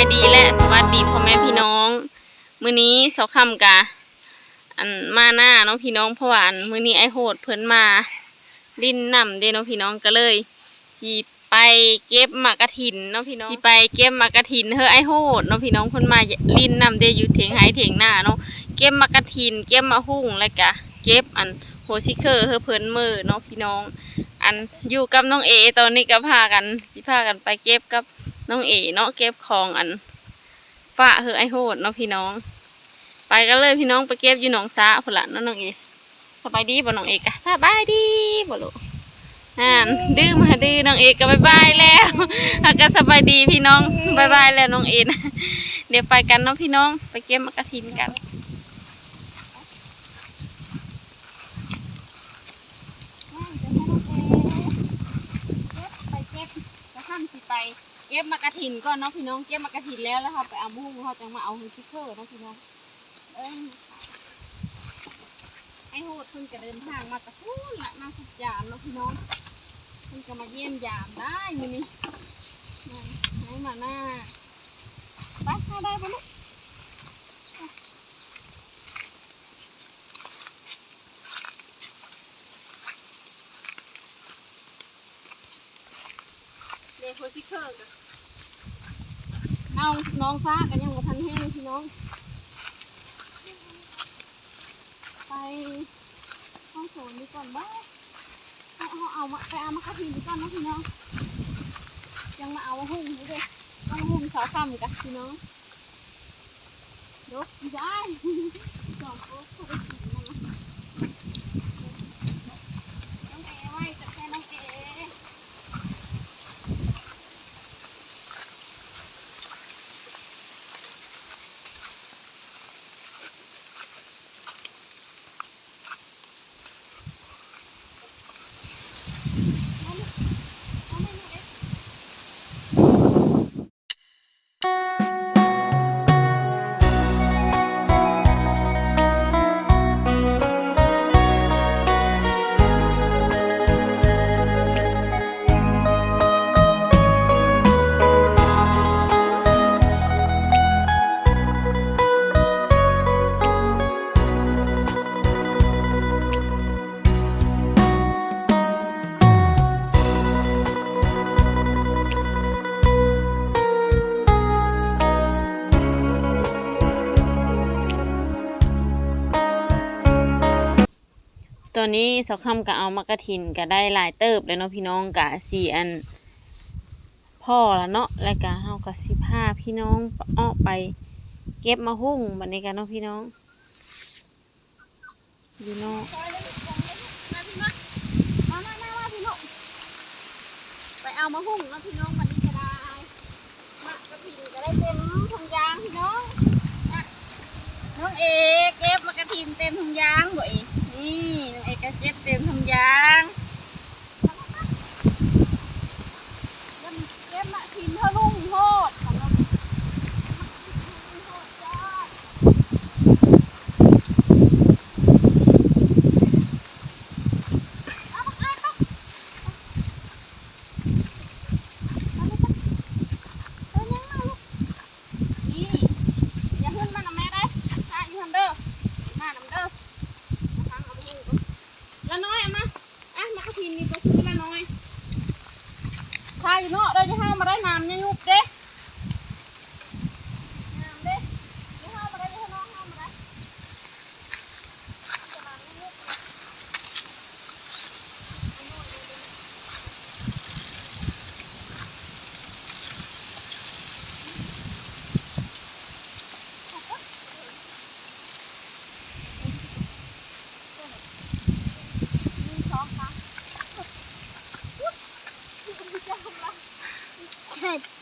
ายดีและสวัสดีพ่อแม่พี่น้อง มื้อนี้เสาค่ำกะอันมาหน้าน้องพี่น้องเพราะว่าอันมื้อนี้ไอ้โหดเพิ่นมาดินนํเด้น้องพี่น้องก็เลยสิไปเก็บมากกะถินเนาะพี่น้องสิไปเก็บมากกะถินเฮ้อไอ้โหดเนาะพี่น้องเพิ่นมาลินนํเด้อยู่เถียงไห้เถียงหน้าเนาะเก็บมากกะถิน เก็บมะฮุ่งแล้วก็เก็บอันโหซิเคอร์เฮ้อเพิ่นมือเนาะพี่น้อง อันอยู่กับน้องเอตอนนี้ก็พากันสิพากันไปเก็บกับ น้องเอ๋เนาะเก็บของอันฝ้าเฮอไอโหดเนาะพี่น้อง ไปกันเลยพี่น้องไปเก็บอยู่หนองซาพุ่นละน้องเอสบายดีบ่น้องเอกะสบายดีบ่ลูกอ่านดื้อมาดื้อน้องเอกก็บายบายแล้วอาก็สบายดีพี่น้องบายบายแล้วน้องเอ๋เดี๋ยวไปกันเนาะพี่น้องไปเก็บมะกระถินกัน ไปเก็บกระทั่งสิไป เก็บมากระถินก่อนเนาะพี่น้องเก็บมากระถินแล้วแล้วเขาไปเอาบุ้งเขาจะมาเอาฮือชิคเกอร์เนาะพี่น้องเอ้ยไอ้โหดเพิ่งจะเดินทางมาตะพูนละมาสุดยามเนาะพี่น้องเพิ่งจะมาเยี่ยมยามได้มือนี้มให้มาหน้าไปให้ได้ปะลูกเด็กโฮชิคเกอร์กัน น้องน้องฟ้ากันยังบ่ทันแห้งพี่น้อง ไปห้องโถงดีก่อนบ้าเอาเอามาไปเอามากระถิ่นดีก่อนนะพี่น้อง ยังมาเอาหุ่งนี่เลยต้องหุ่งสาวค่ำกันพี่น้องยกได้สองโอ๊ ตอนนี้เสาคำก็เอามากระถินก็ได้หลายเติบเลยเนาะพี่น้องกะสี่อัน พ่อละเนาะแล้วก็เฮาก็สิพาพี่น้องอ้อไปเก็บมาหุ่งบัดนี้กันเนาะพี่น้องอยู่เนาะมามามามาพี่ลูกไปเอามาหุ่งนะพี่น้องวันนี้จะได้มากระถิ่นจะได้เต็มถุงยางพี่น้องน้องเอกเก็บมากระถิ่นเต็มถุงยางบ่เอ good.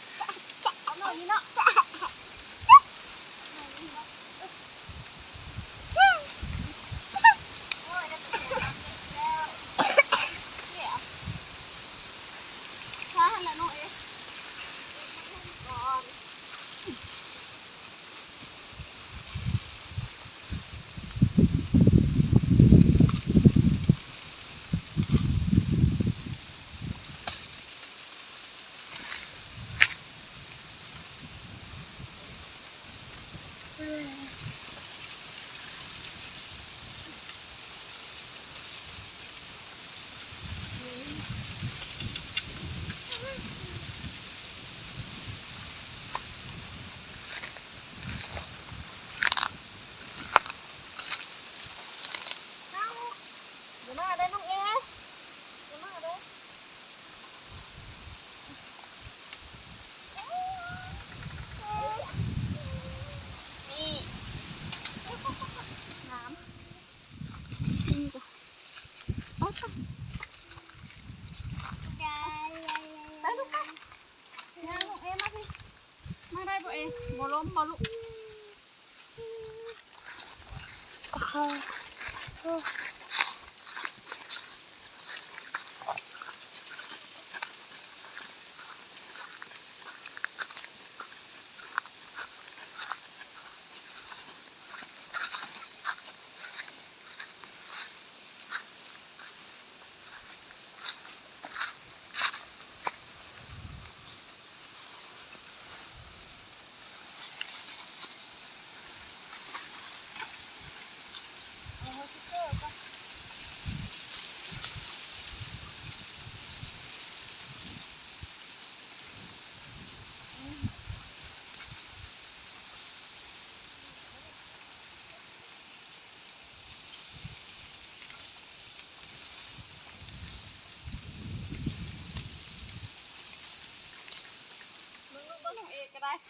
ได้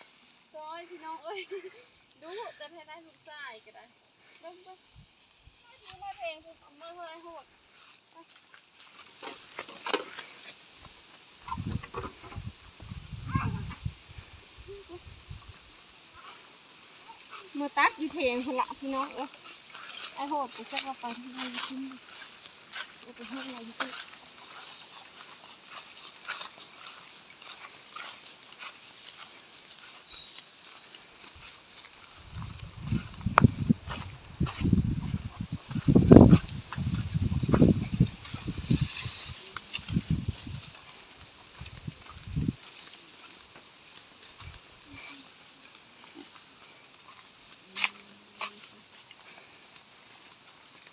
ซอยพี่น้องเอ้ยดูจะให้ได้ลูกชายก็ได้เบิ่งเบิ่งดูมาเพลงคือเอามือเฮ้ยโหดมือตัดอยู่เพลงพละพี่น้องเอ้ยไอโหดไปสักว่าไปที่ไหนที่นี่เอาไปเฮ็ดอะไรอยู่ที่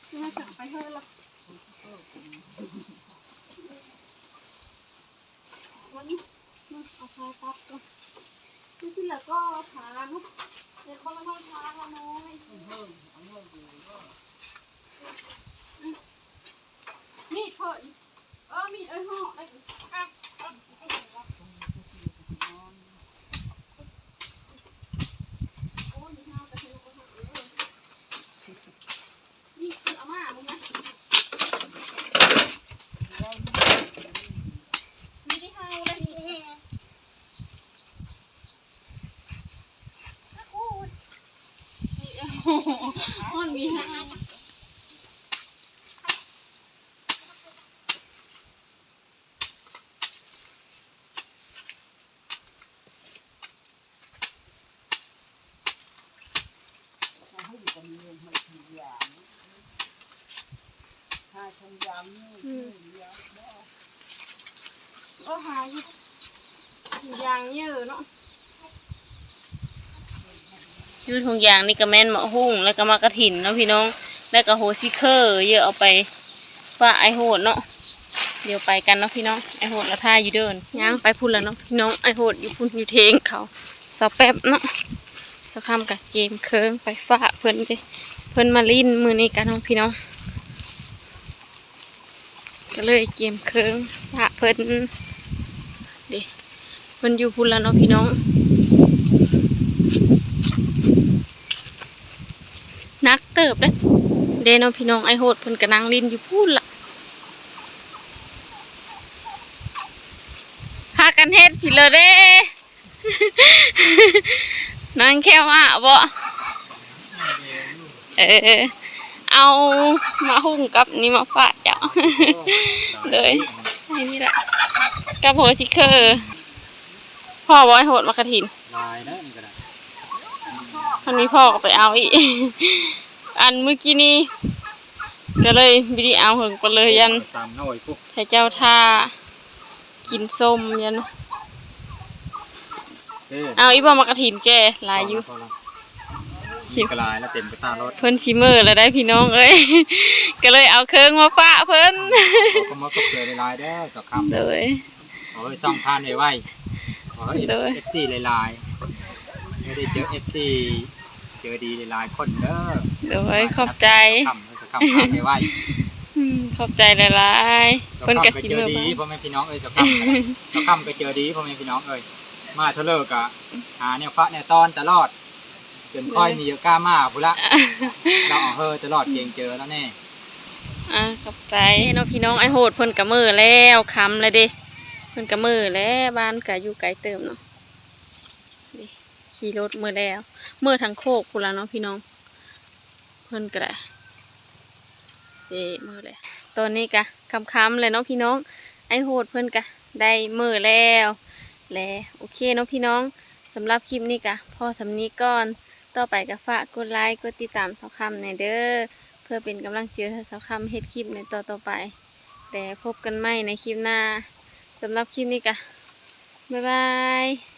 ที่มาสั่งไปเฮ็ดละวั นี้มาเอาพาตัดก่อนนี่ที่เหลือก็ทานเนาะเด็กคนละมาทานละน้อยนี่เถอะเออมีไอ้ห่อไอ้อะอะโอ้ยมีห้าวแต่เธอก็หักเลย นี่คืออาม่ามึงนะไม่ได้เฮาเลยนี่โอ้ยมันมีเฮา ให้อยู่กับเมืองให้ทำยามถ้าทำยามนี่เยอะ เออยยางเยอะเนาะอยูทุกอย่างนี่ก็แม่นมะฮุ่งแล้วก็มากระถินเนาะพี่น้อง แล้วก็โฮซิเคอร์ เยอะเอาไปฝาไอโหดเนาะเดี๋ยวไปกันเนาะพี่น้องไอโหดละท่าอยู่เดินย่างไปพุ่นแล้วเนาะพี่น้องไอโหดอยู่พุ่นอยู่เทงเขาสะแป๊บเนาะสักคำกับเกมเคิงไปฝากเพิ่อนเด้เพิ่อนมาลิ้นมือนี้กันเนาะพี่น้องก็เลยเกมเคิงฝากเพิ่อน พิ่นอยู่พุ่นแล้วเนาะพี่น้อง นักเติบเด้เดนเอาพี่น้องไอโหดเพิ่นกะนั่งลินอยู่พูดละพากันเฮ็ดผิดเลยเด้นั่งแค่ว่าบ่เออเอามาหุ่งกับนี่มาฝากเจ้าเลยไอ้นี่แหละกับโหสิเคอร์ พ่อบ่ไอโหดมากระถิน ลายนะนี่ก็ได้มันมีพ่อก็ไปเอาอีก อันเมื่อกี้นี้ก็เลยไม่ได้เอาเหิงไปเลยยันตามน้อยพวกให้เจ้าท่ากินส้มยัน เด้เอาอีบอมากระถินแกหลายอยู่พอละชิมีกระลายแล้วเต็มกระตารถเพิ่นชิเมอร์แล้วได้พี่น้องเอ้ย ก็เลยเอาเครื่องมาฝากเพิ่นขอขมาก็เจอหลายๆเด้อสอบคำเลเด้อยขอให้ซ่องทานไว้ไว้ ขอให้เด้อเอฟซีหลายๆไม่ได้เจอเอฟซีเจอดีหลายๆคนเด้อเลยขอบใจคำสอบคำทานไว้ไว้อืมขอบใจหลายๆสอบเพิ่นก็คำก็สิเจอเมอร์ดีบ้างพ่อแม่พี่น้องเอ้ยสอบคำก็สอบคำก็เจอดีพ่อแม่พี่น้องเอ้ยมาเทะเลกะหาเนี่ยฟ้าเนี่ยตอนตลอดจนค่อยมีเยอะกล้ามาพุละเราเอาเฮอตลอดเก่งเจอแล้วแน่อะขอบใจเนาะพี่น้องไอ้โหดเพิ่นกะมือแล้วคำเลยเด้ เพิ่นกะมือแล้วบ้านกะอยู่ไกลเติมเนาะขี่รถมือแล้วมือทั้งโคกพูนละเนาะพี่น้อง เพิ่นก็ได้เด้มือเลยตอนนี้กะคำๆเลยเนาะพี่น้อง ไอโหดเพิ่นกะได้มือแล้วและโอเคเนาะพี่น้องสำหรับคลิปนี้กะพอสำนี้ก่อนต่อไปก็ฝากกดไลค์กดติดตามสาวคำในอยเด้อเพื่อเป็นกำลังใจให้สาวคำเฮ็ดคลิปในต่อต่อไปแต่พบกันใหม่ในคลิปหน้า สำหรับคลิปนี้กะบ๊ายบาย